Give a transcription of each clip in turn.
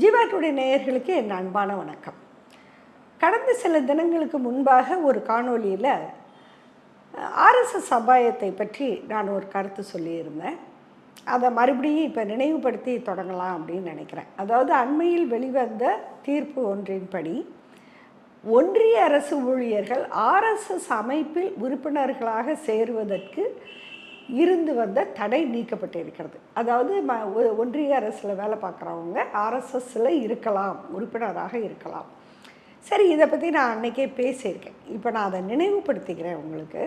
ஜீவாட்டுடைய நேயர்களுக்கு என் அன்பான வணக்கம். கடந்த சில தினங்களுக்கு முன்பாக ஒரு காணொளியில் ஆர்எஸ்எஸ் அபாயத்தை பற்றி நான் ஒரு கருத்து சொல்லியிருந்தேன். அதை மறுபடியும் இப்போ நினைவுபடுத்தி தொடங்கலாம் அப்படின்னு நினைக்கிறேன். அதாவது அண்மையில் வெளிவந்த தீர்ப்பு ஒன்றின்படி ஒன்றிய அரசு ஊழியர்கள் ஆர்எஸ்எஸ் அமைப்பில் உறுப்பினர்களாக சேருவதற்கு இருந்து வந்த தடை நீக்கப்பட்டு இருக்கிறது அதாவது ம ஒன்றிய அரசில் வேலை பார்க்குறவங்க ஆர்எஸ்எஸ்ஸில் இருக்கலாம் உறுப்பினராக இருக்கலாம். சரி இதை பற்றி நான் அன்னைக்கே பேசியிருக்கேன். இப்போ நான் அதை நினைவுபடுத்திக்கிறேன் உங்களுக்கு.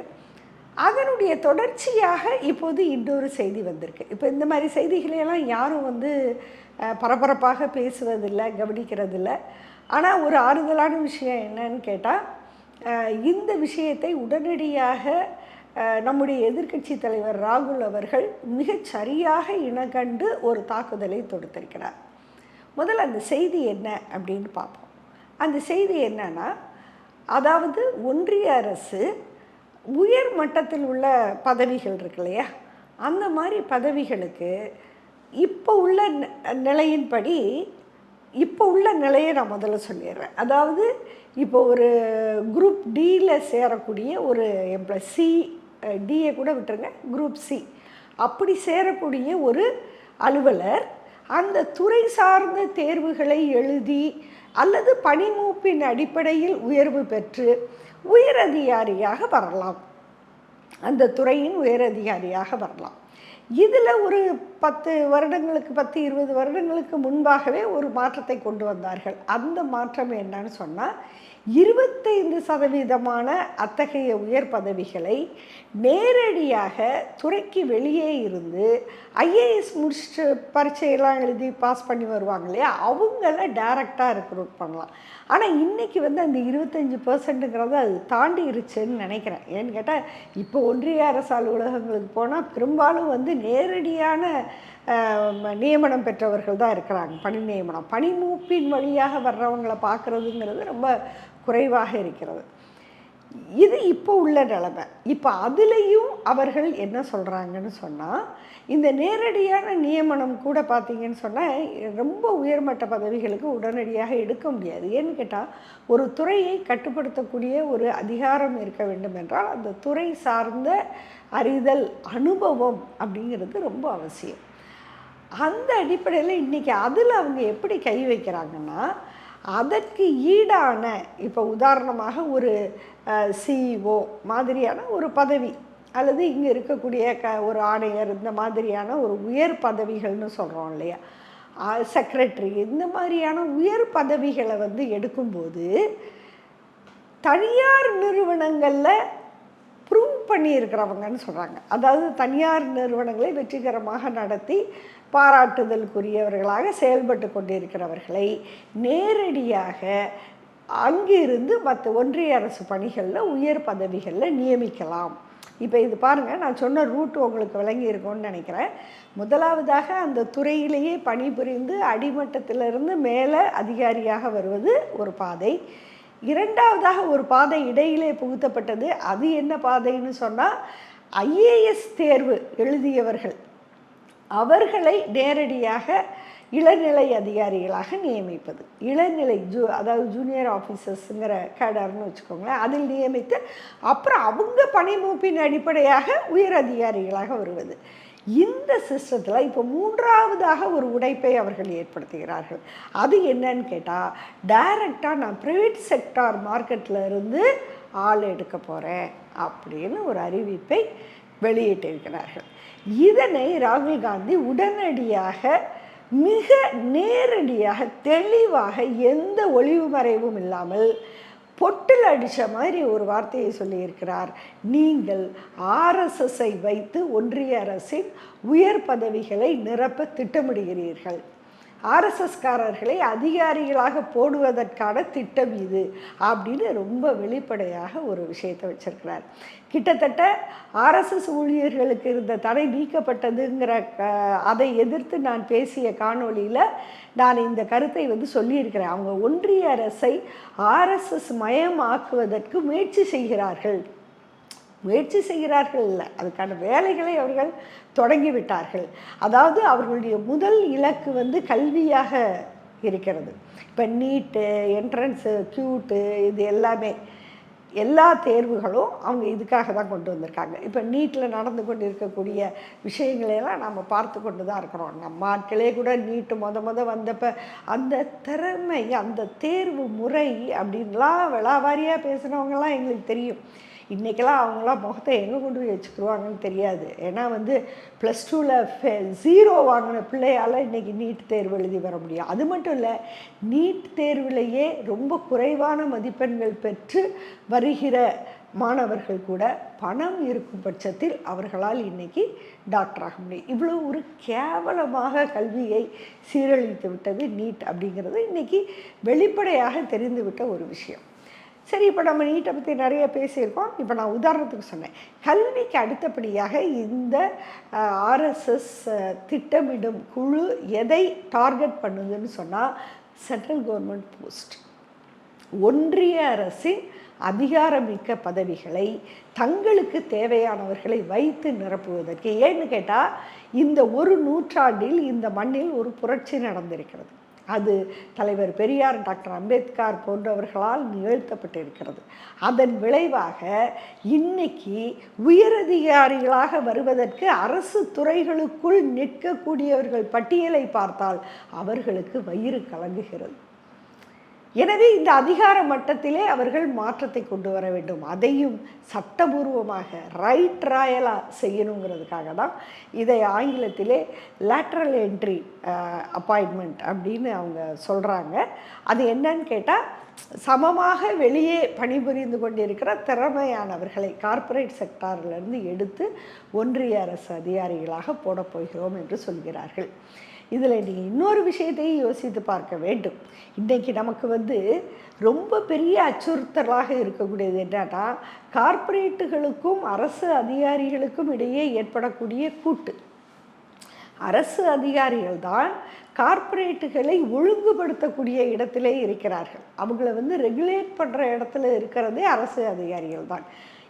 அதனுடைய தொடர்ச்சியாக இப்போது இன்னொரு செய்தி வந்திருக்கு. இப்போ இந்த மாதிரி செய்திகளையெல்லாம் யாரும் வந்து பரபரப்பாக பேசுவதில்லை கவனிக்கிறதில்ல. ஆனால் ஒரு ஆறுதலான விஷயம் என்னன்னு கேட்டால் இந்த விஷயத்தை உடனடியாக நம்முடைய எதிர்க்கட்சி தலைவர் ராகுல் அவர்கள் மிகச் சரியாக இனக்கண்டு ஒரு தாக்குதலை தொடுத்திருக்கிறார். முதல்ல அந்த செய்தி என்ன அப்படின்னு பார்ப்போம். அந்த செய்தி என்னன்னா அதாவது ஒன்றிய அரசு உயர் மட்டத்தில் உள்ள பதவிகள் இருக்கு இல்லையா? அந்த மாதிரி பதவிகளுக்கு இப்போ உள்ள நிலையின்படி இப்போ உள்ள நிலையை நான் முதல்ல சொல்லிடுறேன். அதாவது இப்போ ஒரு குரூப் டியில் சேரக்கூடிய ஒரு எம்ப்ளாய் சி டிஏ கூட விட்டுருங்க. குரூப் சி அப்படி சேரக்கூடிய ஒரு அலுவலர் அந்த துறை சார்ந்த தேர்வுகளை எழுதி அல்லது பணிமூப்பின் அடிப்படையில் உயர்வு பெற்று உயரதிகாரியாக வரலாம். அந்த துறையின் உயரதிகாரியாக வரலாம். இதில் ஒரு பத்து வருடங்களுக்கு பத்து இருபது வருடங்களுக்கு முன்பாகவே ஒரு மாற்றத்தை கொண்டு வந்தார்கள். அந்த மாற்றம் என்னன்னு சொன்னால் இருபத்தைந்து சதவீதமான அத்தகைய உயர் பதவிகளை நேரடியாக துறைக்கு வெளியே இருந்து ஐஏஎஸ் முடிச்சுட்டு பரீட்சையெல்லாம் எழுதி பாஸ் பண்ணி வருவாங்க இல்லையா? அவங்கள டைரெக்டாக ரெக்ரூட் பண்ணலாம். ஆனால் இன்றைக்கி வந்து அந்த இருபத்தஞ்சி பர்சன்ட்டுங்கிறத அது தாண்டிருச்சுன்னு நினைக்கிறேன். ஏன்னு கேட்டால் இப்போ ஒன்றிய அரசு அலுவலகங்களுக்கு போனால் பெரும்பாலும் வந்து நேரடியான நியமனம் பெற்றவர்கள் தான் இருக்கிறாங்க பணி நியமனம். பணிமூப்பின் வழியாக வர்றவங்களை பார்க்குறதுங்கிறது ரொம்ப குறைவாக இருக்கிறது. இது இப்போ உள்ள நிலைமை. இப்போ அதுலேயும் அவர்கள் என்ன சொல்கிறாங்கன்னு சொன்னால் இந்த நேரடியான நியமனம் கூட பார்த்தீங்கன்னு சொன்னால் ரொம்ப உயர்மட்ட பதவிகளுக்கு உடனடியாக எடுக்க முடியாது. ஏன்னு கேட்டால் ஒரு துறையை கட்டுப்படுத்தக்கூடிய ஒரு அதிகாரம் இருக்க வேண்டும் என்றால் அந்த துறை சார்ந்த அறிதல் அனுபவம் அப்படிங்கிறது ரொம்ப அவசியம். அந்த அடிப்படையில் இன்றைக்கி அதில் அவங்க எப்படி கை வைக்கிறாங்கன்னா அதற்கு ஈடான இப்போ உதாரணமாக ஒரு சிஇஓ மாதிரியான ஒரு பதவி அல்லது இங்கே இருக்கக்கூடிய க ஒரு ஆணையர் இந்த மாதிரியான ஒரு உயர் பதவிகள்னு சொல்கிறோம் இல்லையா? செக்ரட்டரி இந்த மாதிரியான உயர் பதவிகளை வந்து எடுக்கும்போது தனியார் நிறுவனங்களில் பண்ணியிருக்கிறவங்கன்னு சொல்கிறாங்க அதாவது தனியார் நிறுவனங்களை வெற்றிகரமாக நடத்தி பாராட்டுதலுக்குரியவர்களாக செயல்பட்டு கொண்டிருக்கிறவர்களை நேரடியாக அங்கிருந்து மற்ற ஒன்றிய அரசு பணிகளில் உயர் பதவிகளில் நியமிக்கலாம். இப்போ இது பாருங்கள் நான் சொன்ன ரூட் உங்களுக்கு விளங்கி இருக்கும்னு நினைக்கிறேன். முதலாவதாக அந்த துறையிலேயே பணிபுரிந்து அடிமட்டத்திலிருந்து மேலே அதிகாரியாக வருவது ஒரு பாதை. இரண்டாவதாக ஒரு பாதை இடையிலே புகுத்தப்பட்டது. அது என்ன பாதைன்னு சொன்னால் ஐஏஎஸ் தேர்வு எழுதியவர்கள். அவர்களை நேரடியாக இளநிலை அதிகாரிகளாக நியமிப்பது. இளநிலை ஜூ அதாவது ஜூனியர் ஆஃபீஸர்ஸுங்கிற கேடர்னு வச்சுக்கோங்களேன். அதில் நியமித்து அப்புறம் அவங்க பணிமூப்பின் அடிப்படையாக உயர் அதிகாரிகளாக வருவது. இந்த சிஸ்டத்தில் இப்போ மூன்றாவதாக ஒரு உடைப்பை அவர்கள் ஏற்படுத்துகிறார்கள். அது என்னன்னு கேட்டால் டைரக்டாக நான் ப்ரைவேட் செக்டார் மார்க்கெட்டில் இருந்து ஆள் எடுக்க போகிறேன் அப்படின்னு ஒரு அறிவிப்பை வெளியிட்டிருக்கிறார்கள். இதனை ராகுல் காந்தி உடனடியாக மிக நேரடியாக தெளிவாக எந்த ஒளிவு மறைவும் இல்லாமல் பொட்டில் அடித்த மாதிரி ஒரு வார்த்தையை சொல்லியிருக்கிறார். நீங்கள் ஆர்எஸ்எஸ்ஸை வைத்து ஒன்றிய அரசின் உயர் பதவிகளை நிரப்ப திட்டமிடுகிறீர்கள். ஆர்எஸ்எஸ்காரர்களை அதிகாரிகளாக போடுவதற்கான திட்டம் இது அப்படின்னு ரொம்ப வெளிப்படையாக ஒரு விஷயத்தை வச்சிருக்கிறார். கிட்டத்தட்ட ஆர்எஸ்எஸ் ஊழியர்களுக்கு இருந்த தடை நீக்கப்பட்டதுங்கிற அதை எதிர்த்து நான் பேசிய காணொளியில் நான் இந்த கருத்தை வந்து சொல்லியிருக்கிறேன். அவங்க ஒன்றிய அரசை ஆர்எஸ்எஸ் மயமாக்குவதற்கு முயற்சி செய்கிறார்கள். முயற்சி செய்கிறார்கள் இல்லை. அதுக்கான வேலைகளை அவர்கள் தொடங்கிவிட்டார்கள். அதாவது அவர்களுடைய முதல் இலக்கு வந்து கல்வியாக இருக்கிறது. இப்போ நீட்டு என்ட்ரன்ஸு க்யூட்டு இது எல்லாமே எல்லா தேர்வுகளும் அவங்க இதுக்காக தான் கொண்டு வந்திருக்காங்க. இப்போ நீட்டில் நடந்து கொண்டு இருக்கக்கூடிய விஷயங்களையெல்லாம் நம்ம பார்த்து கொண்டு தான் இருக்கிறோம். நம்ம ஆட்களே கூட நீட்டு மொத மொத வந்தப்போ அந்த திறமை அந்த தேர்வு முறை அப்படின்லாம் விளாவாரியாக பேசுகிறவங்கலாம் எங்களுக்கு தெரியும். இன்றைக்கெல்லாம் அவங்களாம் முகத்தை எங்கே கொண்டு போய் வச்சுக்கிருவாங்கன்னு தெரியாது. ஏன்னா வந்து ப்ளஸ் டூவில் ஃபே ஜீரோ வாங்கின பிள்ளையால் இன்றைக்கி நீட் தேர்வு எழுதி வர முடியும். அது மட்டும் இல்லை நீட் தேர்விலேயே ரொம்ப குறைவான மதிப்பெண்கள் பெற்று வருகிற மாணவர்கள் கூட பணம் இருக்கும் பட்சத்தில் அவர்களால் இன்றைக்கி டாக்டர் ஆக முடியும். இவ்வளோ ஒரு கேவலமாக கல்வியை சீரழித்து விட்டது நீட் அப்படிங்கிறது இன்றைக்கி வெளிப்படையாக தெரிந்துவிட்ட ஒரு விஷயம். சரி இப்போ நம்ம நீட்டை பற்றி நிறைய பேசியிருக்கோம். இப்போ நான் உதாரணத்துக்கு சொன்னேன். கல்விக்கு அடுத்தபடியாக இந்த ஆர்எஸ்எஸ் திட்டமிடும் குழு எதை டார்கெட் பண்ணுதுன்னு சொன்னால் சென்ட்ரல் கவர்மெண்ட் போஸ்ட் ஒன்றிய அரசின் அதிகாரமிக்க பதவிகளை தங்களுக்கு தேவையானவர்களை வைத்து நிரப்புவதற்கு. ஏன்னு கேட்டால் இந்த ஒரு நூற்றாண்டில் இந்த மண்ணில் ஒரு புரட்சி நடந்திருக்கிறது. அது தலைவர் பெரியார் டாக்டர் அம்பேத்கர் போன்றவர்களால் நிகழ்த்தப்பட்டிருக்கிறது. அதன் விளைவாக இன்னைக்கு உயரதிகாரிகளாக வருவதற்கு அரசு துறைகளுக்குள் நிற்கக்கூடியவர்கள் பட்டியலை பார்த்தால் அவர்களுக்கு வயிறு கலங்குகிறது. எனவே இந்த அதிகார மட்டத்திலே அவர்கள் மாற்றத்தை கொண்டு வர வேண்டும். அதையும் சட்டபூர்வமாக ரைட் ட்ராயலாக செய்யணுங்கிறதுக்காக தான் இதை ஆங்கிலத்திலே லேட்ரல் என்ட்ரி அப்பாயின்மெண்ட் அப்படின்னு அவங்க சொல்கிறாங்க அது என்னன்னு கேட்டால் சமமாக வெளியே பணிபுரிந்து கொண்டிருக்கிற திறமையானவர்களை கார்ப்பரேட் செக்டாரிலிருந்து எடுத்து ஒன்றிய அரசு அதிகாரிகளாக போடப்போகிறோம் என்று சொல்கிறார்கள். இதில் நீங்கள் இன்னொரு விஷயத்தையும் யோசித்து பார்க்க வேண்டும். இன்றைக்கி நமக்கு வந்து ரொம்ப பெரிய அச்சுறுத்தலாக இருக்கக்கூடியது என்னன்னா கார்ப்பரேட்டுகளுக்கும் அரசு அதிகாரிகளுக்கும் இடையே ஏற்படக்கூடிய கூட்டு. அரசு அதிகாரிகள் தான் கார்ப்பரேட்டுகளை ஒழுங்குபடுத்தக்கூடிய இடத்திலே இருக்கிறார்கள். அவங்கள வந்து ரெகுலேட் பண்ணுற இடத்துல இருக்கிறதே அரசு அதிகாரிகள் தான்.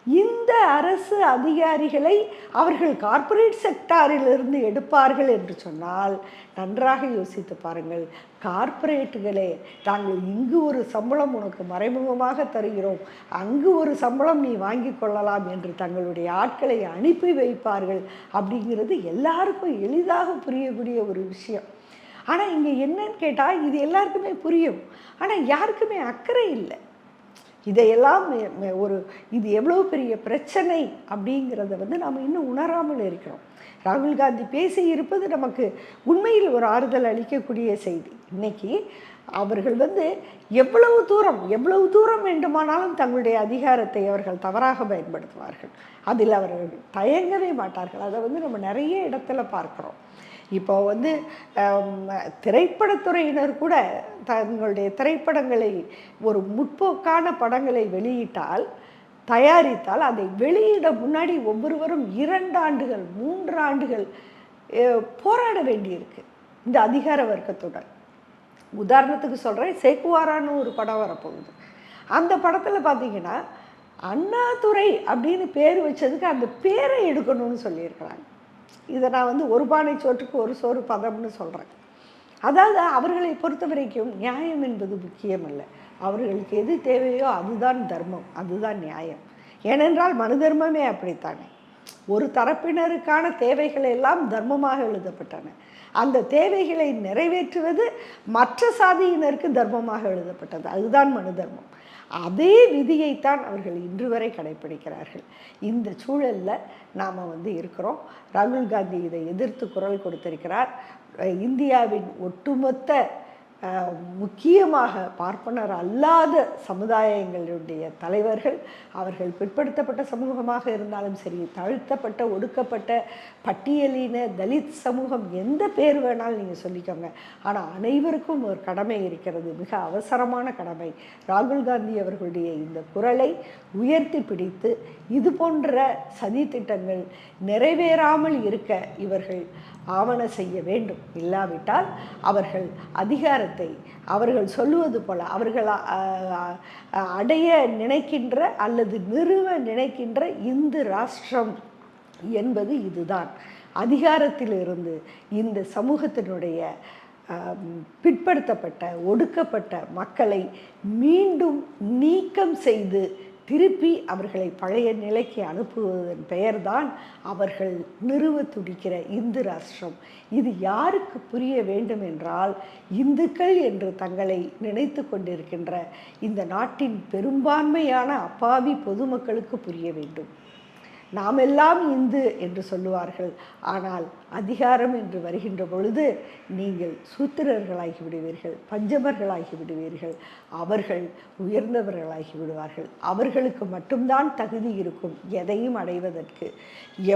இந்த அரசு அதிகாரிகளை அவர்கள் கார்ப்பரேட் செக்டாரிலிருந்து எடுப்பார்கள் என்று சொன்னால் நன்றாக யோசித்து பாருங்கள். கார்ப்பரேட்டுகளே நாங்கள் இங்கு ஒரு சம்பளம் உனக்கு மறைமுகமாக தருகிறோம். அங்கு ஒரு சம்பளம் நீ வாங்கி கொள்ளலாம் என்று தங்களுடைய ஆட்களை அனுப்பி வைப்பார்கள் அப்படிங்கிறது எல்லாருக்கும் எளிதாக புரியக்கூடிய ஒரு விஷயம். ஆனால் இங்கே என்னன்னு கேட்டால் இது எல்லாருக்குமே புரியும். ஆனால் யாருக்குமே அக்கறை இல்லை. இதையெல்லாம் ஒரு இது எவ்வளோ பெரிய பிரச்சனை அப்படிங்கிறத வந்து நாம் இன்னும் உணராமல் இருக்கிறோம். ராகுல் காந்தி பேசி இருப்பது நமக்கு உண்மையில் ஒரு ஆறுதல் அளிக்கக்கூடிய செய்தி. இன்னைக்கு அவர்கள் வந்து எவ்வளவு தூரம் எவ்வளவு தூரம் வேண்டுமானாலும் தங்களுடைய அதிகாரத்தை அவர்கள் தவறாக பயன்படுத்துவார்கள். அதில் அவர்கள் தயங்கவே மாட்டார்கள். அதை வந்து நம்ம நிறைய இடத்துல பார்க்குறோம். இப்போ வந்து திரைப்படத்துறையினர் கூட தங்களுடைய திரைப்படங்களை ஒரு முற்போக்கான படங்களை வெளியிட்டால் தயாரித்தால் அதை வெளியிட முன்னாடி ஒவ்வொருவரும் இரண்டு ஆண்டுகள் மூன்று ஆண்டுகள் போராட வேண்டியிருக்கு. இந்த அதிகார வர்க்கத்துடன். உதாரணத்துக்கு சொல்கிறேன் சேக்குவாரான்னு ஒரு படம் வரப்போகுது. அந்த படத்தில் பார்த்தீங்கன்னா அண்ணாதுரை அப்படின்னு பேர் வச்சதுக்கு அந்த பேரை எடுக்கணும்னு சொல்லியிருக்கிறாங்க. இதை நான் வந்து ஒரு பானை சோற்றுக்கு ஒரு சோறு பதம்னு சொல்கிறேன் அதாவது அவர்களை பொறுத்த வரைக்கும் நியாயம் என்பது முக்கியம் அவர்களுக்கு எது தேவையோ அதுதான் தர்மம் அதுதான் நியாயம். ஏனென்றால் மனு தர்மமே அப்படித்தானே. ஒரு தரப்பினருக்கான தேவைகள் எல்லாம் தர்மமாக எழுதப்பட்டன. அந்த தேவைகளை நிறைவேற்றுவது மற்ற சாதியினருக்கு தர்மமாக எழுதப்பட்டது. அதுதான் மனு தர்மம். அதே விதியைத்தான் அவர்கள் இன்று வரை கடைபிடிக்கிறார்கள் இந்த சூழலில் நாம் வந்து இருக்கிறோம். ராகுல் காந்தி இதை எதிர்த்து குரல் கொடுத்திருக்கிறார். இந்தியாவின் ஒட்டுமொத்த முக்கியமாக பார்ப்பனர் அல்லாத சமுதாயங்களுடைய தலைவர்கள் அவர்கள் பிற்படுத்தப்பட்ட சமூகமாக இருந்தாலும் சரி தாழ்த்தப்பட்ட ஒடுக்கப்பட்ட பட்டியலின தலித் சமூகம் எந்த பேர் வேணாலும் நீங்கள் சொல்லிக்கோங்க. ஆனால் அனைவருக்கும் ஒரு கடமை இருக்கிறது மிக அவசரமான கடமை. ராகுல் காந்தி அவர்களுடைய இந்த குரலை உயர்த்தி பிடித்து இது போன்ற சதி திட்டங்கள் நிறைவேறாமல் இருக்க இவர்கள் ஆவண செய்ய வேண்டும். இல்லாவிட்டால் அவர்கள் அதிகாரத்தை அவர்கள் சொல்லுவது போல அவர்கள் அடைய நினைக்கின்ற அல்லது நிறுவ நினைக்கின்ற இந்து ராஷ்டிரம் என்பது இதுதான். அதிகாரத்திலிருந்து இந்த சமூகத்தினுடைய பிற்படுத்தப்பட்ட ஒடுக்கப்பட்ட மக்களை மீண்டும் நீக்கம் செய்து திருப்பி அவர்களை பழைய நிலைக்கு அனுப்புவதன் பெயர்தான் அவர்கள் நிறுவ துடிக்கிற இந்து ராஷ்டிரம். இது யாருக்கு புரிய வேண்டும் என்றால் இந்துக்கள் என்று தங்களை நினைத்து கொண்டிருக்கின்ற இந்த நாட்டின் பெரும்பான்மையான அப்பாவி பொதுமக்களுக்கு புரிய வேண்டும். நாம் எல்லாம் இந்து என்று சொல்லுவார்கள். ஆனால் அதிகாரம் என்று வருகின்ற பொழுது நீங்கள் சூத்திரர்களாகி விடுவீர்கள் பஞ்சமர்களாகி விடுவீர்கள் அவர்கள் உயர்ந்தவர்களாகி விடுவார்கள். அவர்களுக்கு மட்டும்தான் தகுதி இருக்கும் எதையும் அடைவதற்கு.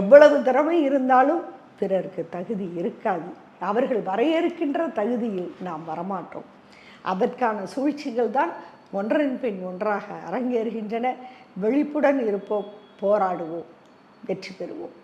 எவ்வளவு திறமை இருந்தாலும் பிறருக்கு தகுதி இருக்காது. அவர்கள் வரையறுக்கின்ற தகுதியில் நாம் வரமாட்டோம். அதற்கான சூழ்ச்சிகள் தான் ஒன்றன் பின் ஒன்றாக அரங்கேறுகின்றன. வெளிப்புடன் இருப்போம் போராடுவோம். வெற்றி பெறுவோம்.